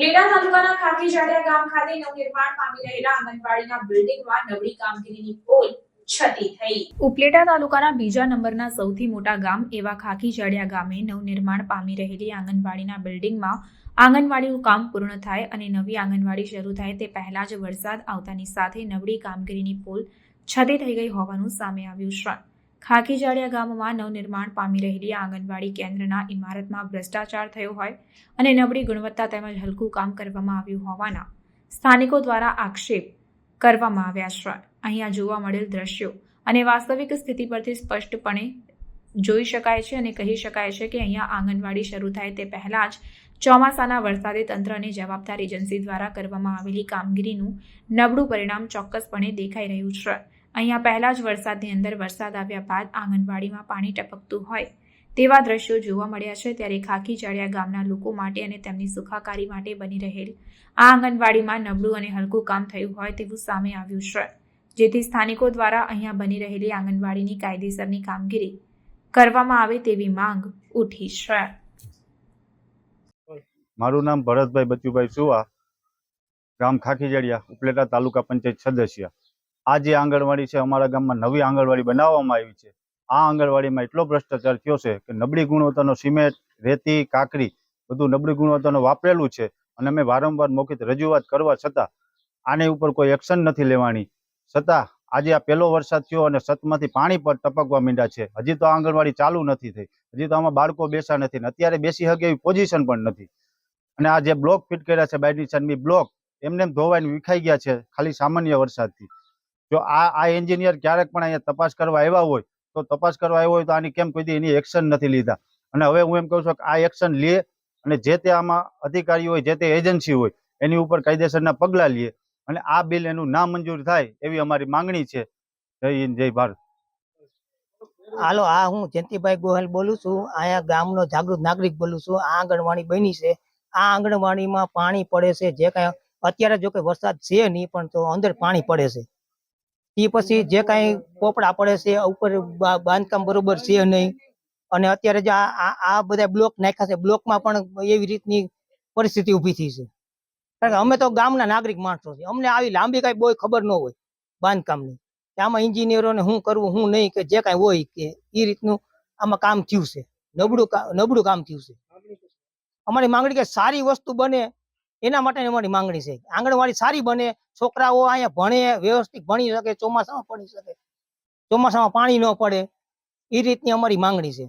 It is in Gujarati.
ઉપલેટા તાલુકાના ખાખીજાડિયા ગામ ખાતે નવનિર્માણ પામી રહેલા આંગણવાડીના બિલ્ડિંગમાં નબળી કામગીરીની પોલ ઉપલેટા તાલુકાના બીજા નંબરના સૌથી મોટા ગામ એવા ખાખીજાડિયા ગામે નવનિર્માણ પામી રહેલી આંગણવાડીના બિલ્ડિંગમાં આંગણવાડીનું કામ પૂર્ણ થાય અને નવી આંગણવાડી શરૂ થાય તે પહેલા જ વરસાદ આવતાની સાથે નબળી કામગીરીની પોલ છતી થઈ ગઈ હોવાનું સામે આવ્યું છે. ખાખીજાડિયા ગામમાં નવનિર્માણ પામી રહેલી આંગણવાડી કેન્દ્રના ઇમારતમાં ભ્રષ્ટાચાર થયો હોય અને નબળી ગુણવત્તા તેમજ હલકું કામ કરવામાં આવ્યું હોવાના સ્થાનિકો દ્વારા આક્ષેપ કરવામાં આવ્યા છે. અહીંયા જોવા મળેલ દ્રશ્યો અને વાસ્તવિક સ્થિતિ પરથી સ્પષ્ટપણે જોઈ શકાય છે અને કહી શકાય છે કે અહીંયા આંગણવાડી શરૂ થાય તે પહેલાં જ ચોમાસાના વરસાદે તંત્ર અને જવાબદાર એજન્સી દ્વારા કરવામાં આવેલી કામગીરીનું નબળું પરિણામ ચોક્કસપણે દેખાઈ રહ્યું છે. અહીંયા પહેલા જ વરસાદની અંદર વરસાદ આવ્યા બાદ આંગણવાડીમાં પાણી ટપકતું હોય તેવા દ્રશ્યો જોવા મળ્યા છે ત્યારે ખાખી ચાળિયા ગામના લોકો માટે અને તેમની સુખાકારી માટે બની રહેલ આ આંગણવાડીમાં નબળું અને હલકું કામ થયું હોય તેવું સામે આવ્યું છે, જેથી સ્થાનિકો દ્વારા અહીંયા બની રહેલી આંગણવાડીની કાયદેસરની કામગીરી કરવામાં આવે તેવી માંગ ઉઠી છે. મારું નામ ભરતભાઈ બચુભાઈ સુવા, ગામ ખાખીજડિયા ઉપલેટા તાલુકા પંચાયત સદસ્ય. આ જે આંગણવાડી છે, અમારા ગામમાં નવી આંગણવાડી બનાવવામાં આવી છે. આ આંગણવાડીમાં એટલો ભ્રષ્ટાચાર થયો છે કે નબળી ગુણવત્તાનો સિમેન્ટ, રેતી કાકરી બધું નબળી ગુણવત્તાનું વાપરેલું છે અને અમે વારંવાર મૌખિક રજૂઆત કરવા છતાં આની ઉપર કોઈ એક્શન નથી લેવાની. છતાં આજે આ પહેલો વરસાદ થયો અને છતમાંથી પાણી પર ટપકવા માંડ્યા છે. હજી તો આંગણવાડી ચાલુ નથી થઈ. હજી તો આમાં બાળકો બેસા નથી અત્યારે બેસી શકે એવી પોઝિશન પણ નથી. અને આ જે બ્લોક ફિટ કર્યા છે બાયની છનની બ્લોક, એમને એમ ધોવાઈને વિખાઈ ગયા છે ખાલી સામાન્ય વરસાદથી. જો આ આ એન્જિનિયર ક્યારેક પણ અહીંયા તપાસ કરવા આવ્યા હોય, તો તપાસ કરવા આવ્યો હોય તો આની કેમ કોઈ એની એક્શન નથી લીધા. અને હવે હું એમ કહું છું કે આ એક્શન લે અને જે તે આમાં અધિકારી હોય, જે તે એજન્સી હોય, એની ઉપર કાયદેસરના પગલાં લે અને આ બિલ એનું ના મંજૂર થાય એવી અમારી માંગણી છે. જય હિન્દ, જય ભારત. હાલો, આ હું જયંતિભાઈ ગોહેલ બોલું છું. અહીંયા ગામનો જાગૃત નાગરિક બોલું છું. આ આંગણવાડી બની છે. આ આંગણવાડીમાં પાણી પડે છે. જે કાંઈ અત્યારે જો કે વરસાદ છે નહીં, પણ તો અંદર પાણી પડે છે. એ પછી જે કાંઈ પોપડા પડે છે ઉપર બાંધકામ બરોબર છે નહીં. અને અત્યારે જે આ બધા બ્લોક નાખ્યા છે, બ્લોકમાં પણ એવી રીતની પરિસ્થિતિ ઊભી થઈ છે. કારણ કે અમે તો ગામના નાગરિક માણસો છીએ. અમને આવી લાંબી કાંઈ બહુ ખબર ન હોય બાંધકામની. આમાં ઇન્જિનિયરોને શું કરવું, શું નહીં, કે જે કાંઈ હોય કે એ રીતનું આમાં કામ થયું છે. નબળું નબળું કામ થયું છે. અમારી માંગણી કે સારી વસ્તુ બને એના માટે અમારી માંગણી છે. આંગણવાડી સારી બને, છોકરાઓ અહીંયા ભણે, વ્યવસ્થિત ભણી શકે, ચોમાસામાં ભણી શકે, ચોમાસામાં પાણી ન પડે, એ રીતની અમારી માંગણી છે.